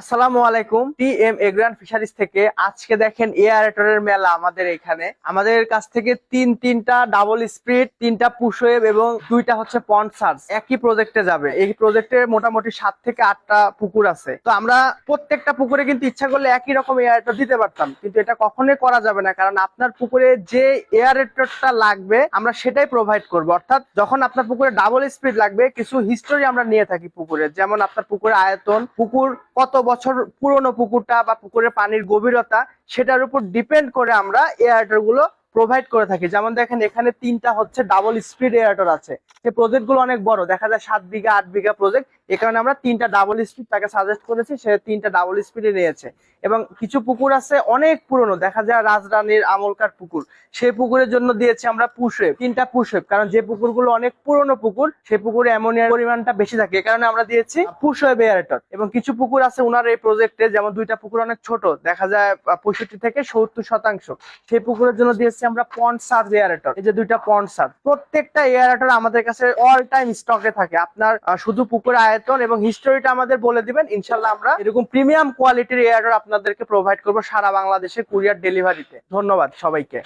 আসসালামু আলাইকুম। T M এগ্রান fisheries থেকে আজকে দেখেন এয়ারেটরের মেলা আমাদের এখানে। আমাদের কাছ থেকে তিন, তিনটা ডাবল স্পিড তিনটা এবং দুইটা হচ্ছে একই প্রজেক্টে যাবে। এই প্রজেক্টে মোটামুটি সাত থেকে আটটা পুকুর আছে। তো আমরা প্রত্যেকটা পুকুরে কিন্তু ইচ্ছা করলে একই রকম এয়ারেটর দিতে পারতাম। কিন্তু এটা কখনোই করা যাবে না। কারণ আপনার পুকুরে যে এয়ারেটরটা লাগবে, আমরা সেটাই প্রোভাইড করব। অর্থাৎ যখন আপনার পুকুরে ডাবল স্পিড লাগবে, কিছু হিস্টোরি আমরা নিয়ে থাকি পুকুরে। যেমন আপনার পুকুরে আয়তন, পুকুর কত বছর পুরনো পুকুরটা বা পুকুরের পানির গভীরতা সেটার উপর ডিপেন্ড করে আমরা এয়ারটারগুলো প্রোভাইড করে থাকি। যেমন দেখেন, এখানে তিনটা হচ্ছে ডাবল স্পিড এয়ারটর আছে। এই প্রজেক্টগুলো অনেক বড়। দেখা যায় সাত বিঘা, আট বিঘা প্রজেক্ট এ কারণে আমরা তিনটা ডাবল স্পিড তাকে সাজেস্ট করেছি, সে তিনটা ডাবল স্পিডে নিয়েছে। এবং কিছু পুকুর আছে অনেক পুরনো। দেখা যায় রাজরানীর আমলকার পুকুর। সেই পুকুরের জন্য দিয়েছি আমরা পুষেপ তিনটা পুষেপ কারণ যে পুকুরগুলো অনেক পুরনো পুকুর সেই পুকুরে অ্যামোনিয়ার পরিমাণটা বেশি থাকে। এই কারণে আমরা দিয়েছি পুষেপ এয়ারেটর এবং কিছু পুকুর আছে ওনার এই প্রজেক্টে যেমন দুইটা পুকুর অনেক ছোট। দেখা যায় পঁয়ষট্টি থেকে সত্তর শতাংশ। সেই পুকুরের জন্য দিয়েছি আমরা পন্ড সার এয়ারেটর এই যে দুইটা পন্ড সার প্রত্যেকটা এয়ারেটর আমাদের কাছে অল টাইম স্টকে থাকে। আপনার শুধু পুকুরের আয়তন এবং হিস্টোরিটা আমাদের বলে দিবেন ইনশাল্লাহ আমরা এরকম প্রিমিয়াম কোয়ালিটির এয়ারেটর আপনাদেরকে প্রোভাইড করব সারা বাংলাদেশে কুরিয়ার ডেলিভারিতে ধন্যবাদ সবাইকে।